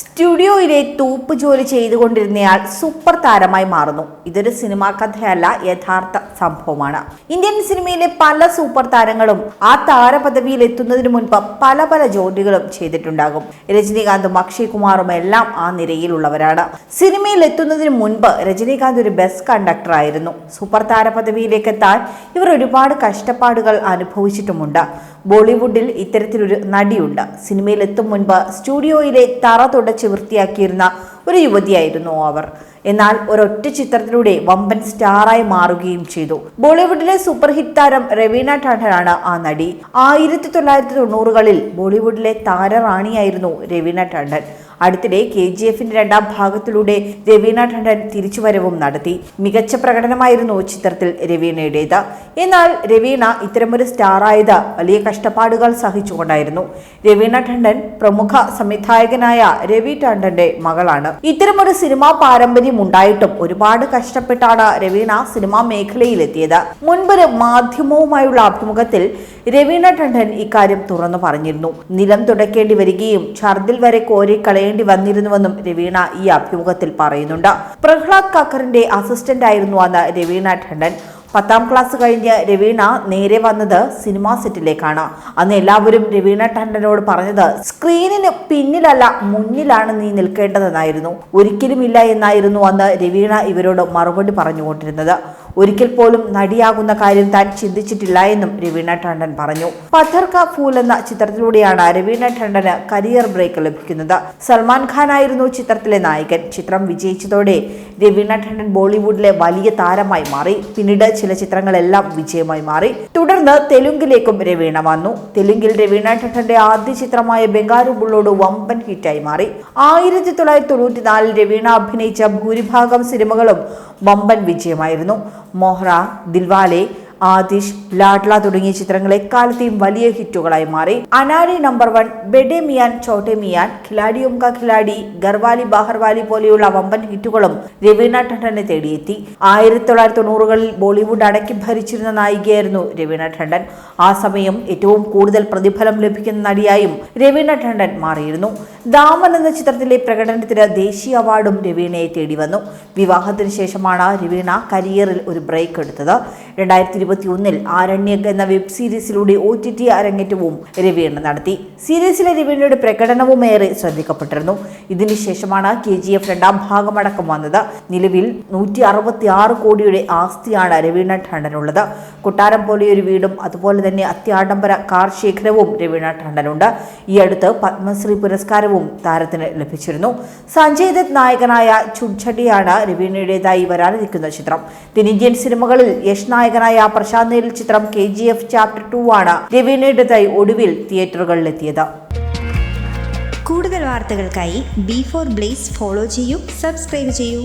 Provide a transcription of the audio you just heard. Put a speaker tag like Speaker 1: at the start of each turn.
Speaker 1: സ്റ്റുഡിയോയിലെ തൂപ്പ് ജോലി ചെയ്തുകൊണ്ടിരുന്നയാൾ സൂപ്പർ താരമായി മാറുന്നു. ഇതൊരു സിനിമാ കഥയല്ല യഥാർത്ഥ സംഭവമാണ്. ഇന്ത്യൻ സിനിമയിലെ പല സൂപ്പർ താരങ്ങളും ആ താരപദവിയിൽ എത്തുന്നതിന് മുൻപ് പല പല ജോലികളും ചെയ്തിട്ടുണ്ടാകും. രജനീകാന്തും അക്ഷയ് കുമാറും എല്ലാം ആ നിരയിലുള്ളവരാണ്. സിനിമയിൽ എത്തുന്നതിന് മുൻപ് രജനീകാന്ത് ഒരു ബസ് കണ്ടക്ടർ ആയിരുന്നു. സൂപ്പർ താര പദവിയിലേക്ക് എത്താൻ ഇവർ ഒരുപാട് കഷ്ടപ്പാടുകൾ അനുഭവിച്ചിട്ടുമുണ്ട്. ബോളിവുഡിൽ ഇത്തരത്തിലൊരു നടിയുണ്ട്. സിനിമയിലെത്തും മുൻപ് സ്റ്റുഡിയോയിലെ തറ തുടച്ച് വൃത്തിയാക്കിയിരുന്ന ഒരു യുവതിയായിരുന്നു അവർ. എന്നാൽ ഒരൊറ്റ ചിത്രത്തിലൂടെ വമ്പൻ സ്റ്റാറായി മാറുകയും ചെയ്തു. ബോളിവുഡിലെ സൂപ്പർ ഹിറ്റ് താരം രവീണ ടാണ്ടനാണ് ആ നടി. ആയിരത്തി തൊള്ളായിരത്തി തൊണ്ണൂറുകളിൽ ബോളിവുഡിലെ താരറാണിയായിരുന്നു രവീണ ടാണ്ടൻ അടുത്തിടെ കെ ജി എഫിന്റെ രണ്ടാം ഭാഗത്തിലൂടെ രവീണ ടണ്ടൻ തിരിച്ചുവരവും നടത്തി. മികച്ച പ്രകടനമായിരുന്നു ചിത്രത്തിൽ രവീണയുടേത്. എന്നാൽ രവീണ ഇത്തരമൊരു സ്റ്റാറായത് വലിയ കഷ്ടപ്പാടുകൾ സഹിച്ചുകൊണ്ടായിരുന്നു. രവീണ ടണ്ടൻ പ്രമുഖ സംവിധായകനായ രവി ടണ്ടന്റെ മകളാണ്. ഇത്തരമൊരു സിനിമാ പാരമ്പര്യം ഉണ്ടായിട്ടും ഒരുപാട് കഷ്ടപ്പെട്ടാണ് രവീണ സിനിമാ മേഖലയിലെത്തിയത്. മുൻപൊരു മാധ്യമവുമായുള്ള അഭിമുഖത്തിൽ രവീണ ടണ്ടൻ ഇക്കാര്യം തുറന്നു പറഞ്ഞിരുന്നു. നിലം തുടക്കേണ്ടി വരികയും ഛർദിൽ വരെ കോരി കളയേണ്ടി വന്നിരുന്നുവെന്നും രവീണ ഈ അഭിമുഖത്തിൽ പറയുന്നുണ്ട്. പ്രഹ്ലാദ് കാക്കറിന്റെ അസിസ്റ്റന്റ് ആയിരുന്നു അന്ന് രവീണ ടണ്ടൻ പത്താം ക്ലാസ് കഴിഞ്ഞ് രവീണ നേരെ വന്നത് സിനിമാ സെറ്റിലേക്കാണ് അന്ന് എല്ലാവരും രവീണ ടണ്ടനോട് പറഞ്ഞത് സ്ക്രീനിന് പിന്നിലല്ല മുന്നിലാണ് നീ നിൽക്കേണ്ടതെന്നായിരുന്നു. ഒരിക്കലും ഇല്ല എന്നായിരുന്നു അന്ന് രവീണ ഇവരോട് മറുപടി പറഞ്ഞുകൊണ്ടിരുന്നത്. ഒരിക്കൽ പോലും നടിയാകുന്ന കാര്യം താൻ ചിന്തിച്ചിട്ടില്ല എന്നും രവീണ ടണ്ടൻ പറഞ്ഞു. പഥർ കാ ഫൂൽ എന്ന ചിത്രത്തിലൂടെയാണ് രവീണ ടണ്ടന് കരിയർ ബ്രേക്ക് ലഭിക്കുന്നത്. സൽമാൻ ഖാൻ ആയിരുന്നു ചിത്രത്തിലെ നായകൻ. ചിത്രം വിജയിച്ചതോടെ രവീണ ടണ്ടൻ ബോളിവുഡിലെ വലിയ താരമായി മാറി. പിന്നീട് ചില ചിത്രങ്ങളെല്ലാം വിജയമായി മാറി. തുടർന്ന് തെലുങ്കിലേക്കും രവീണ വന്നു. തെലുങ്കിൽ രവീണ ടണ്ടന്റെ ആദ്യ ചിത്രമായ ബംഗാരു ബുള്ളോട് വമ്പൻ ഹിറ്റായി മാറി. ആയിരത്തി തൊള്ളായിരത്തി തൊണ്ണൂറ്റി നാലിൽ രവീണ അഭിനയിച്ച ഭൂരിഭാഗം സിനിമകളും വമ്പൻ വിജയമായിരുന്നു. मोहरा दिलवाले ആദിഷ് ലാഡ്ല തുടങ്ങിയ ചിത്രങ്ങൾ എക്കാലത്തെയും വലിയ ഹിറ്റുകളായി മാറി. അനാരി നമ്പർ വൺ ബെഡെ മിയാൻ ചോട്ടെ മിയാൻ ഖിലാഡിയും കാ ഖിലാഡി ഗർവാലി ബാഹർവാലി പോലെയുള്ള വമ്പൻ ഹിറ്റുകളും രവീണ ടണ്ടനെ തേടിയെത്തി. ആയിരത്തി തൊള്ളായിരത്തി തൊണ്ണൂറുകളിൽ ബോളിവുഡ് അടക്കി ഭരിച്ചിരുന്ന നായികയായിരുന്നു രവീണ ടണ്ടൻ ആ സമയം ഏറ്റവും കൂടുതൽ പ്രതിഫലം ലഭിക്കുന്ന നടിയായും രവീണ ടണ്ടൻ മാറിയിരുന്നു. ദാമൻ എന്ന ചിത്രത്തിലെ പ്രകടനത്തിന് ദേശീയ അവാർഡും രവീണയെ തേടി വന്നു വിവാഹത്തിന് ശേഷമാണ് രവീണ കരിയറിൽ ഒരു ബ്രേക്ക് എടുത്തത്. രണ്ടായിരത്തി ഇരുപത്തി ഒന്നിൽ ആരണ്യക് എന്ന വെബ് സീരീസിലൂടെ ഒ ടി ടി അരങ്ങേറ്റവും രവീണ നടത്തി. സീരീസിലെ രവീണയുടെ പ്രകടനവും ഏറെ ശ്രദ്ധിക്കപ്പെട്ടിരുന്നു. ഇതിനുശേഷമാണ് കെ ജി എഫ് രണ്ടാം ഭാഗമടക്കം വന്നത്. നിലവിൽ നൂറ്റി അറുപത്തി ആറ് കോടിയുടെ ആസ്തിയാണ് രവീണ ടണ്ടനുള്ളത് കൊട്ടാരം പോലെയൊരു വീടും അതുപോലെ തന്നെ അത്യാഡംബര കാർ ശേഖരവും രവീണ ടണ്ടനുണ്ട് ഈ അടുത്ത് പത്മശ്രീ പുരസ്കാരവും താരത്തിന് ലഭിച്ചിരുന്നു. സഞ്ജയ് ദത്ത് നായകനായ ചുഡ്ചടിയാണ് രവീണയുടേതായി വരാനിരിക്കുന്ന ചിത്രം. തെന്നിന്ത്യൻ സിനിമകളിൽ യശ് നായകനായ പ്രശാന്ത് നീൽ ചിത്രം K G F chapter two ആണ്. രവീണയുടേതായി ഒടുവിൽ തിയേറ്ററുകളിലെത്തിയത്.
Speaker 2: കൂടുതൽ വാർത്തകൾക്കായി ബി ഫോർ ബ്ലേസ് ഫോളോ ചെയ്യൂ സബ്സ്ക്രൈബ് ചെയ്യൂ.